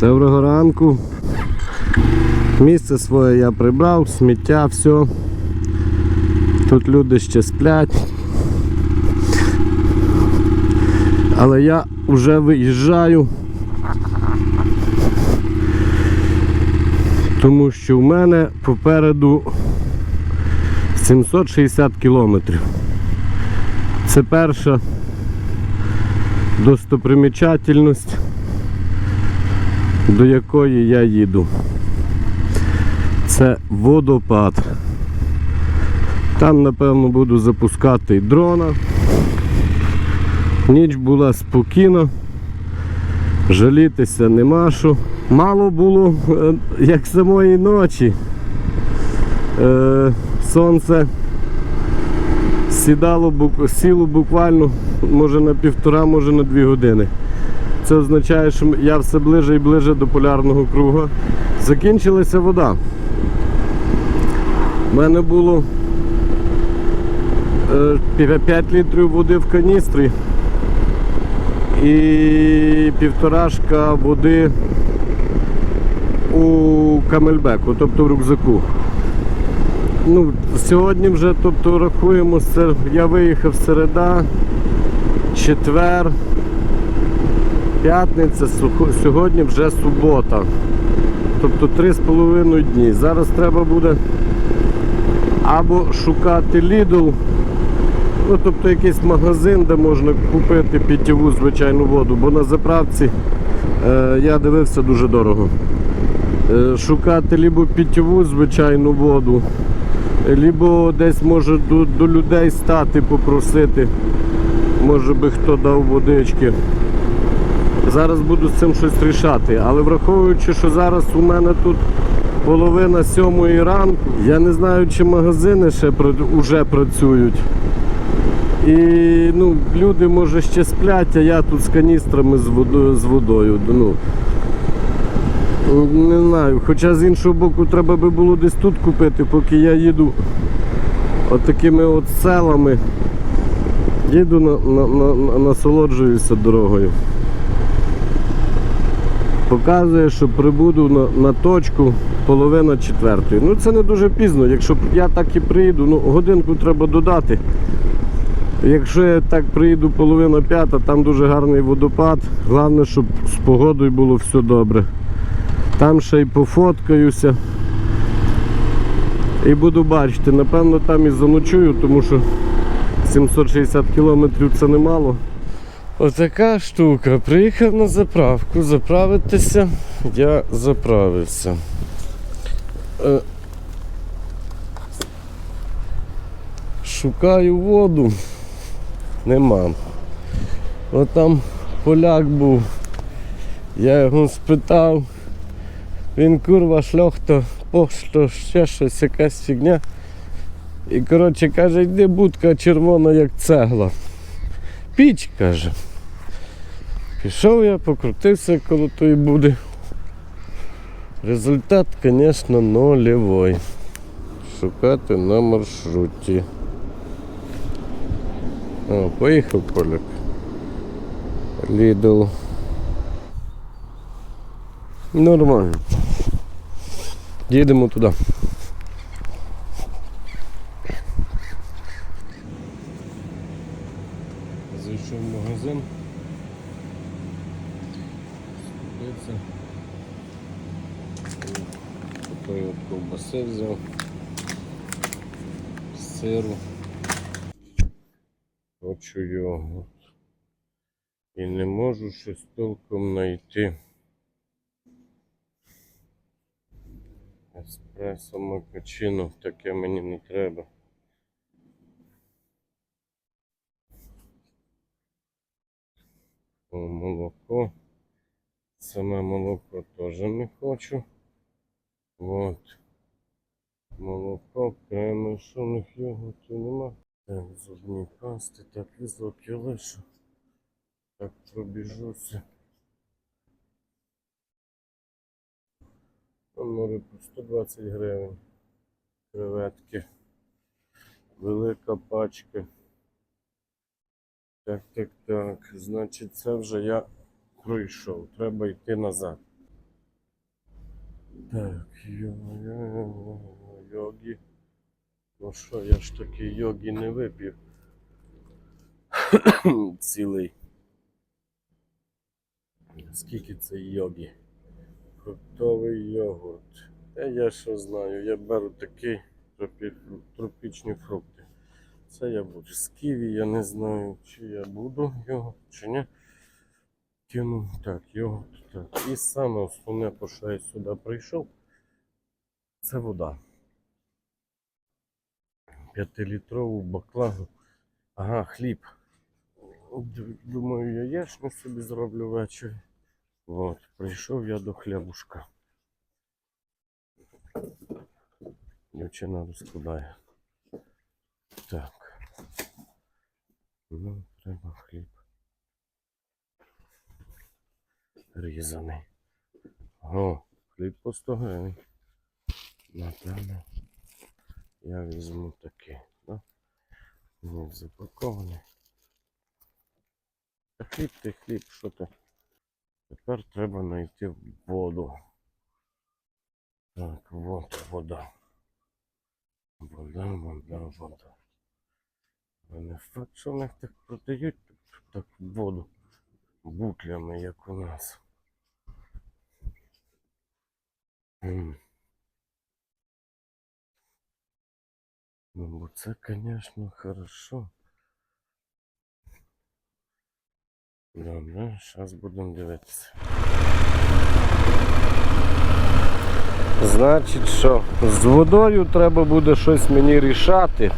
Доброго ранку. Місце своє я прибрав, сміття, все. Тут люди ще сплять. Але я вже виїжджаю. Тому що в мене попереду 760 кілометрів. Це перша достопримічательність, до якої я їду. Це водопад. Там, напевно, буду запускати дрона. Ніч була спокійна, жалітися нема що. Мало було, е, як самої ночі. Е, сонце сідало, сіло буквально може на півтора, може на дві години. Це означає, що я все ближе і ближе до полярного круга. Закінчилася вода. У мене було 5 літрів води в каністрі і півторашка води у камельбеку, тобто в рюкзаку. Ну, сьогодні вже тобто, рахуємо, я виїхав середа, четвер, п'ятниця, сьогодні вже субота. Тобто три з половиною дні. Зараз треба буде або шукати Lidl, ну тобто якийсь магазин, де можна купити питтєву звичайну воду, бо на заправці е, я дивився дуже дорого. Е, шукати либо питтєву звичайну воду, либо десь може до, до людей стати, попросити, може би хто дав водички. Зараз буду з цим щось рішати, але враховуючи, що зараз у мене тут половина сьомої ранку, я не знаю, чи магазини ще вже працюють. І ну, люди може ще сплять, а я тут з каністрами з водою. З водою ну, не знаю. Хоча з іншого боку треба би було десь тут купити, поки я їду от такими от селами. Їду на, на, на, на- насолоджуюся дорогою. Показує, що прибуду на, на точку половина четвертої. Ну це не дуже пізно. Якщо я так і приїду, ну годинку треба додати. Якщо я так приїду половина п'ята, там дуже гарний водопад. Головне, щоб з погодою було все добре. Там ще й пофоткаюся. І буду бачити, напевно, там і заночую, тому що 760 кілометрів це немало. Отака штука. Приїхав на заправку, заправитися, я заправився. Е, Шукаю воду. Нема. От там поляк був. Я його спитав. Він курва шльохто, пошто, ще щось, якась фігня. І коротше каже, йди будка червона, як цегла. Піч, каже. Пішов я, покрутився коло тої буди. Результат, звісно, нульовий. Шукати на маршруті. О, поїхав поляк. Лідл. Нормально. Їдемо туди. Зайшов в магазин. Скупився. Такої от ковбаси взяв. Сиру. Хочу йогурт. І не можу щось толком знайти. Еспресо макачино, таке мені не треба. Молоко. Саме молоко теж не хочу. Вот. Молоко, перемішаних йогуртів нема. Так, зубні пасти, так візок я лишу. Так пробіжуся. Може по 120 гривень. Креветки. Велика пачка. Так, так, так. Значить, це вже я пройшов. Треба йти назад. Так, йо- йогі. Ну що, я ж таки йогі не вип'ю. Цілий. Скільки це йогі? Фруктовий йогурт. Та я що знаю, я беру тропі... тропічні фрукти. Це я буду з ківі, я не знаю, чи я буду його, чи ні. Кину так, йогурт. Так. І саме основне, по що я сюди прийшов, це вода. П'ятилітрову баклагу. Ага, хліб. Думаю, яєчню собі зроблю ввечері. От, прийшов я до хлібушка. Дівчина розкладає. Так. Ну, треба хліб. Різаний. О, хліб по 100 гривень. Напевно, я візьму такий, да? Він запакований. Хліб ти хліб, що ти? Тепер треба знайти воду. Так, вот вода. Вода, вода, вода. А не факт, що в них так продають так воду бутлями, як у нас. Ну, це, звісно, хорошо. Добре, зараз будемо дивитися. Значить, що з водою треба буде щось мені рішати.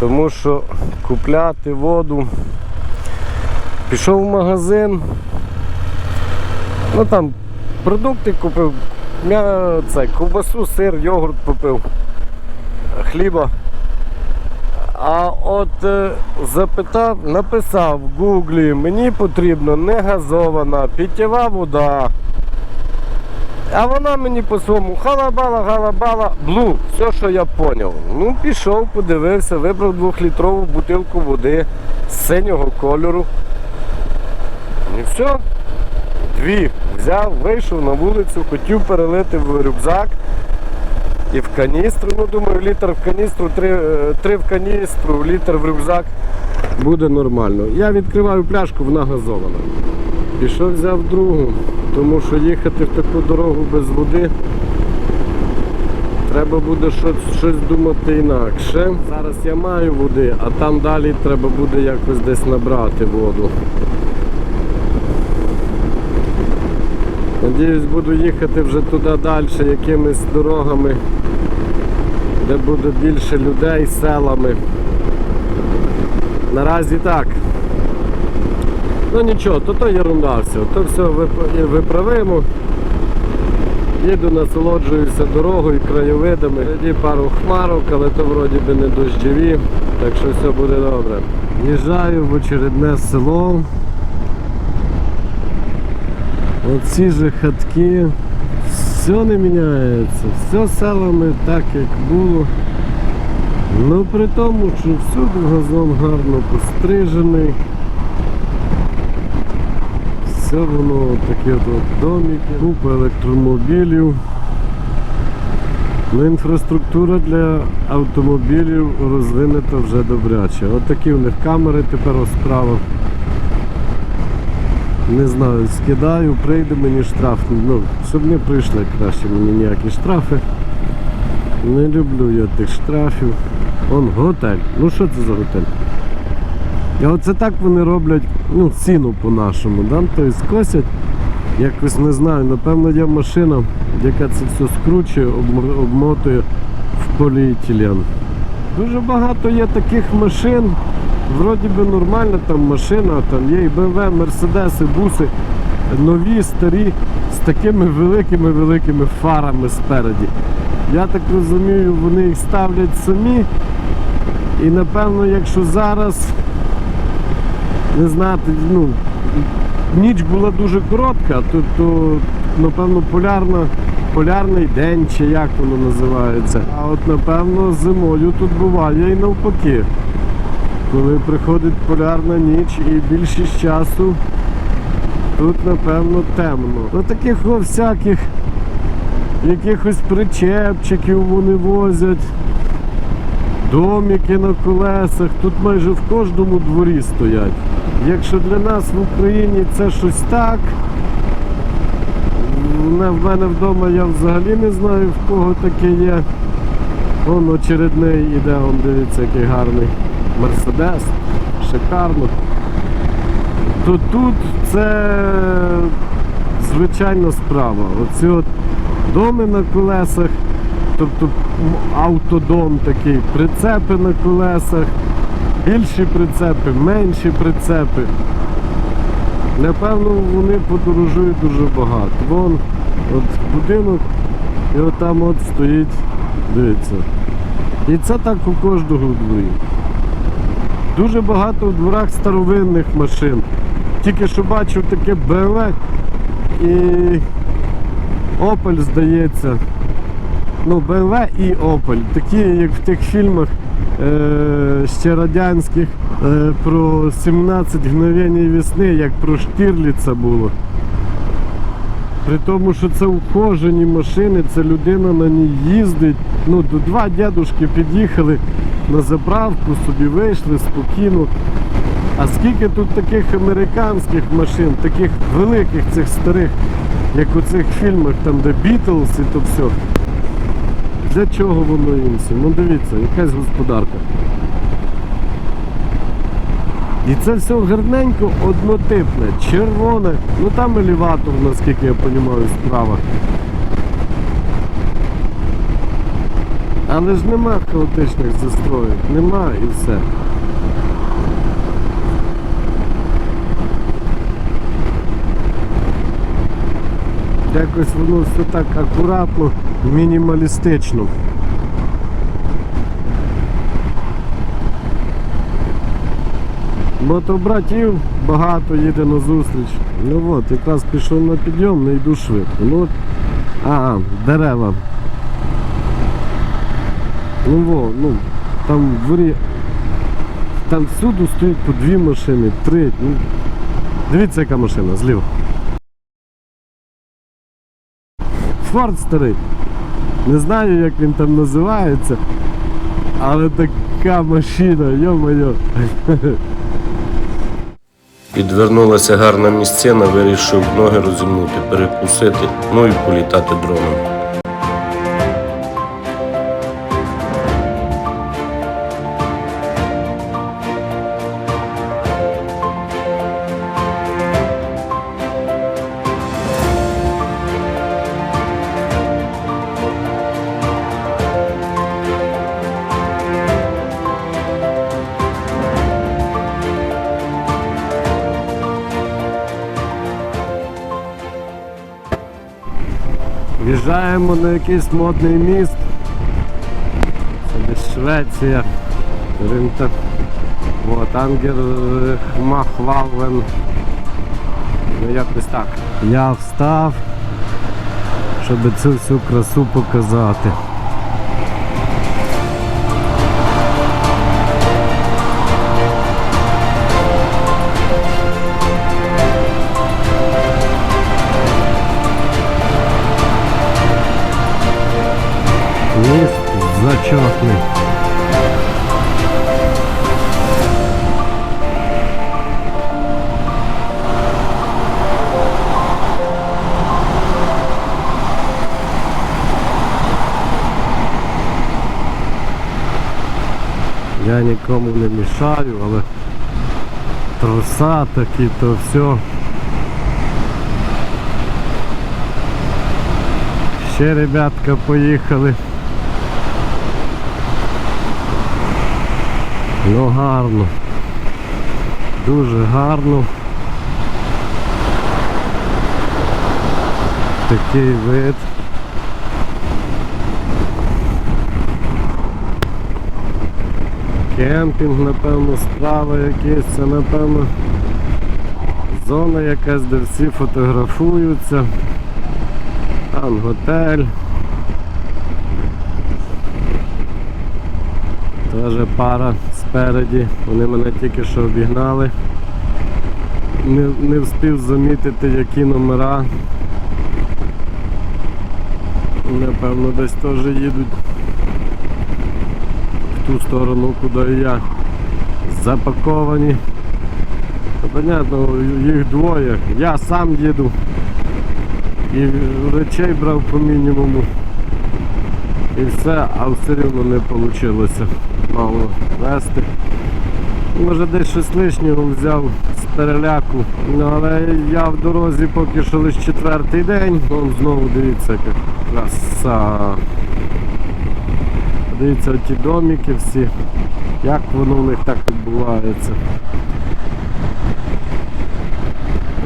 Тому що купляти воду. Пішов в магазин. Ну там продукти купив, це, ковбасу, сир, йогурт купив, хліба. А от е, запитав, написав в гуглі, мені потрібно не газована, питєва вода. А вона мені по своєму халабала, халабала, блу, все, що я поняв. Ну, пішов, подивився, вибрав двохлітрову бутилку води з синього кольору. І все. Дві взяв, вийшов на вулицю, хотів перелити в рюкзак і в каністру. Ну, думаю, літр в каністру, три, е, три в каністру, літр в рюкзак. Буде нормально. Я відкриваю пляшку, вона газована. Пішов, взяв другу, тому що їхати в таку дорогу без води. Треба буде щось, щось думати інакше. Зараз я маю води, а там далі треба буде якось десь набрати воду. Надіюсь, буду їхати вже туди далі якимись дорогами, де буде більше людей, селами. Наразі так. Ну нічого, то то ерунда все, то все виправимо. Їду, насолоджуюся дорогою, краєвидами. Тоді пару хмарок, але то вроді би не дощові, так що все буде добре. Їжджаю в очередне село. Оці же хатки, все не міняється, все селами так, як було. Ну при тому, що всюди газон гарно пострижений. Все воно таке от домики, купа електромобілів. Ну, інфраструктура для автомобілів розвинена вже добряче. От такі в них камери тепер у справах. Не знаю, скидаю, прийде мені штраф. Ну, щоб не прийшли краще мені ніякі штрафи. Не люблю я тих штрафів. Он готель. Ну що це за готель? І оце так вони роблять ну, ціну по-нашому. Да? Тобто косять, якось не знаю, напевно, є машина, яка це все скручує, обмотує в поліетилен. Дуже багато є таких машин. Вроді би нормальна там машина, там є і BMW, Мерседеси, буси, нові, старі, з такими великими-великими фарами спереді. Я так розумію, вони їх ставлять самі. І напевно, якщо зараз не знати, ну, ніч була дуже коротка, то, то напевно полярна, полярний день чи як воно називається. А от напевно зимою тут буває і навпаки. Коли приходить полярна ніч і більшість часу тут напевно темно. Ну таких всяких якихось причепчиків вони возять. Домики на колесах, тут майже в кожному дворі стоять. Якщо для нас в Україні це щось так, в мене вдома я взагалі не знаю в кого таке є. Вон очередний іде, он дивіться, який гарний Мерседес, шикарно. То тут це звичайна справа. Оці от доми на колесах, тобто автодом такий, прицепи на колесах, більші прицепи, менші прицепи. Напевно, вони подорожують дуже багато. Вон от будинок і от там от стоїть, дивіться. І це так у кожного дворі. Дуже багато в дворах старовинних машин. Тільки що бачив таке BMW і Opel, здається. Ну, BMW і Opel. Такі, як в тих фільмах е- ще радянських е- про 17 мгновень весни, як про Штірліца було. При тому, що це ухожені машини, це людина на ній їздить. Ну, два дядушки під'їхали на заправку, собі вийшли спокійно. А скільки тут таких американських машин, таких великих цих старих, як у цих фільмах, там де Бітлз і то все. Для чого воно всім? Ну дивіться, якась господарка. І це все гарненько однотипне, червоне. Ну там елеватор, наскільки я розумію, справа. Але ж нема хаотичних застроїв, нема і все. Якось воно все так акуратно, мінімалістично. Мотобратів багато їде на зустріч. Ну от, якраз пішов на підйом, не йду швидко. Ну а, дерева. Ну во, ну, там дворі, там всюди стоїть по дві машини, три. Ну, дивіться, яка машина зліва. Форд старий. Не знаю, як він там називається, але така машина, йо-моє. Підвернулася гарна місцина, вирішив ноги розімнути, перекусити, ну і політати дроном. В'їжджаємо на якийсь модний міст. Це десь Швеція. Ринта. От, Ангер Махвален. Ну якось так. Я встав, щоб цю всю красу показати. Я нікому не мішаю, але труса такі, то все. Ще ребятка поїхали. Ну гарно. Дуже гарно. Такий вид. Кемпінг, напевно, справа якийсь, це напевно зона якась, де всі фотографуються. Там готель. Теж пара спереді. Вони мене тільки що обігнали. Не, не встиг замітити, які номера. Напевно, десь теж їдуть ту сторону, куди я. Запаковані. Понятно, їх двоє. Я сам їду. І речей брав по мінімуму. І все, а все рівно не вийшло мало вести. Може десь щось лишнього взяв з переляку. Ну, але я в дорозі поки що лише четвертий день. Вон знову дивіться, яка краса. Дивіться, ті домики всі. Як воно в них так відбувається.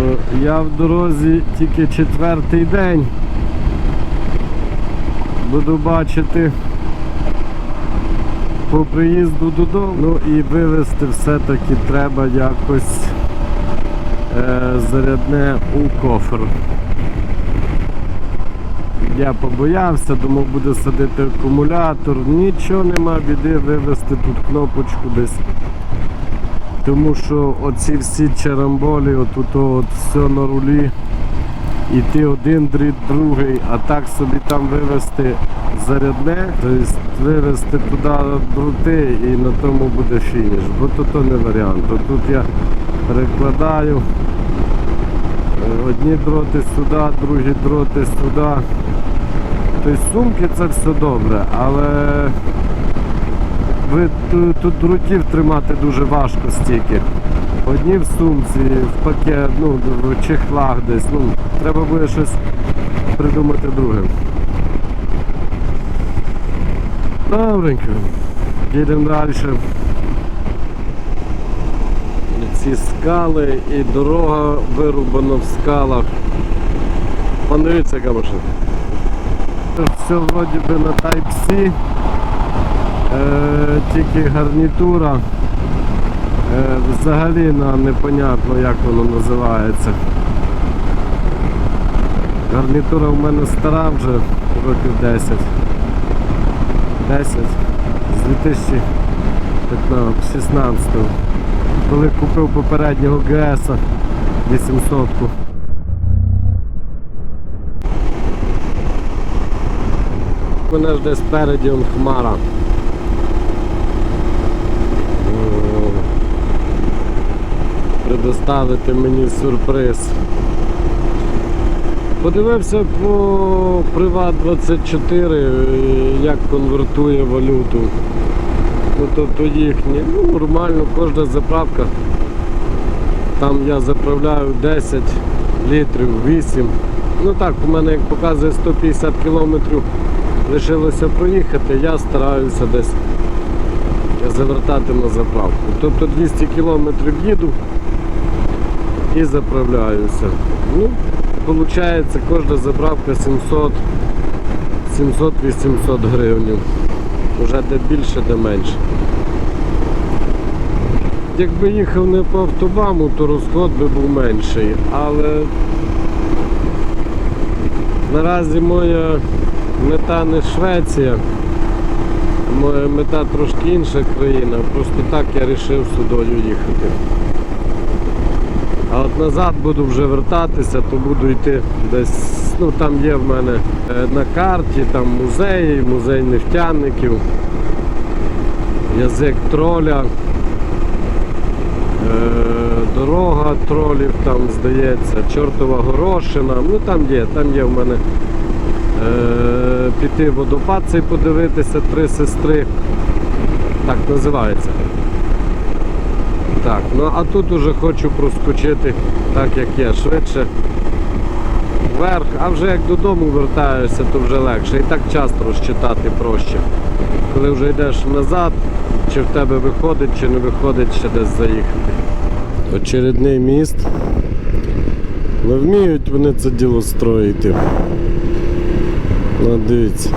Е, Я в дорозі тільки четвертий день. Буду бачити по приїзду додому. Ну і вивезти все-таки треба якось е, зарядне у кофр. Я побоявся, думав буде садити акумулятор. Нічого нема біди вивезти тут кнопочку десь. Тому що оці всі черамболі, отут от все на рулі. І ти один дріт, другий, а так собі там вивезти зарядне, тобто вивезти туди дроти і на тому буде фініш. Бо то, то не варіант. Тут я перекладаю одні дроти сюди, другі дроти сюди. Тобто сумки це все добре, але ви ту- тут дротів тримати дуже важко стільки. Одні в сумці, в пакет, ну, в чехлах десь. Ну, треба буде щось придумати друге. Добренько. Їдемо далі. Ці скали і дорога вирубана в скалах. Подивіться, яка машина. Все вроді би на Type-C, е, тільки гарнітура. Е, взагалі на непонятно як воно називається. Гарнітура в мене стара вже років 10. 10 з 2016 коли купив попереднього ГС 800 -ку. Мене десь спереді он хмара. Предоставити мені сюрприз. Подивився по Приват 24, е, як конвертує валюту. Ну тобто їхні, ну нормально, кожна заправка. Там я заправляю 10 літрів, 8. Ну так, у мене як показує 150 кілометрів лишилося проїхати, я стараюся десь завертати на заправку. Тобто 200 кілометрів їду і заправляюся. Ну, виходить, кожна заправка 700 700-800 гривень. Уже де більше, де менше. Якби їхав не по автобаму, то розход би був менший, але наразі моя мета не Швеція, моя мета трошки інша країна, просто так я вирішив сюдою їхати. А от назад буду вже вертатися, то буду йти десь, ну там є в мене е, на карті, там музеї, музей нефтяників, язик троля, е, дорога тролів, там здається, чортова горошина, ну там є, там є в мене е, піти водопад цей подивитися, три сестри, так називається. Так, ну а тут уже хочу проскочити так як є, швидше вверх, а вже як додому вертаюся, то вже легше. І так час розчитати проще. Коли вже йдеш назад, чи в тебе виходить, чи не виходить ще десь заїхати. Очередний міст. Не вміють вони це діло строїти. Ну, дивіться.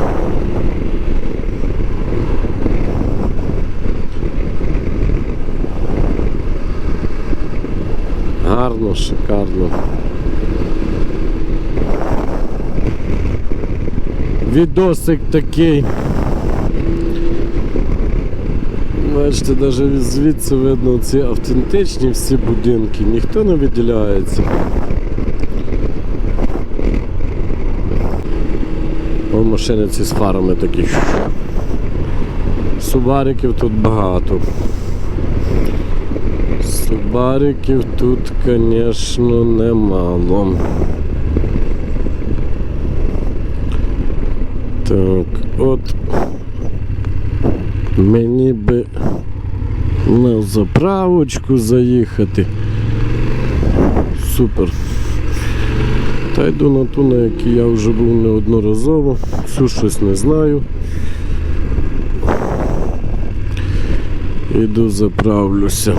Гарно, шикарно. Відосик такий. Бачите, навіть звідси видно ці автентичні всі будинки, ніхто не виділяється. О, машини ці з фарами такі. Субариків тут багато. Субариків тут, звісно, немало. Так, от мені би на заправочку заїхати. Супер. Та йду на ту, на якій я вже був неодноразово. Цю щось не знаю. Іду заправлюся.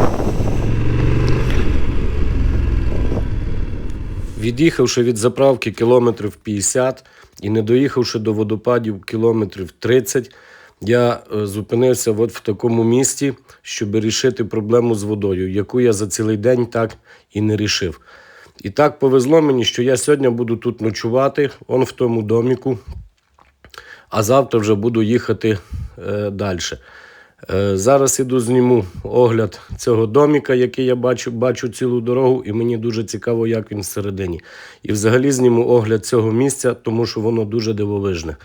Від'їхавши від заправки кілометрів 50 і не доїхавши до водопадів кілометрів 30, я е, зупинився от в такому місці, щоб рішити проблему з водою, яку я за цілий день так і не рішив. І так повезло мені, що я сьогодні буду тут ночувати, он в тому доміку, а завтра вже буду їхати е, далі. Е, зараз іду зніму огляд цього доміка, який я бачу, бачу цілу дорогу, і мені дуже цікаво, як він всередині. І взагалі зніму огляд цього місця, тому що воно дуже дивовижне.